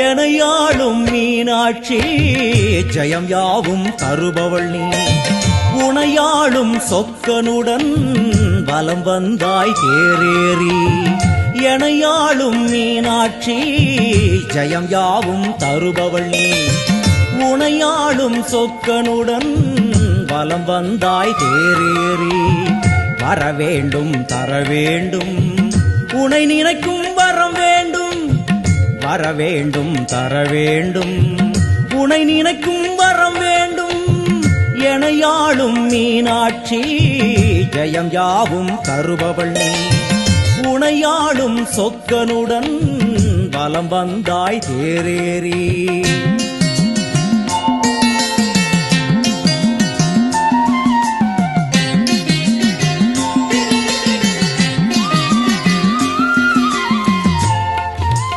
எனையாளும் மீனாட்சி. ஜெயம் யாவும் தருபவள் நீ. உனையாளும் சொக்கனுடன் வலம் வந்தாய் தேரேறி. எனையாளும் மீனாட்சி ஜெயம் யாவும் தருபவள் நீ. உனையாளும் சொக்கனுடன் வலம் வந்தாய் தேரேறி. வர வேண்டும் தர வேண்டும் உனை நினைக்கும் வரம் வேண்டும். வர வேண்டும் தர வேண்டும் உனை நினைக்கும் வரம் வேண்டும். எனையாளும் மீனாட்சி ஜெயம் யாவும் தருபவள் நீ. உனையாளும் சொக்கனுடன் பலம் வந்தாய் தேரேறி.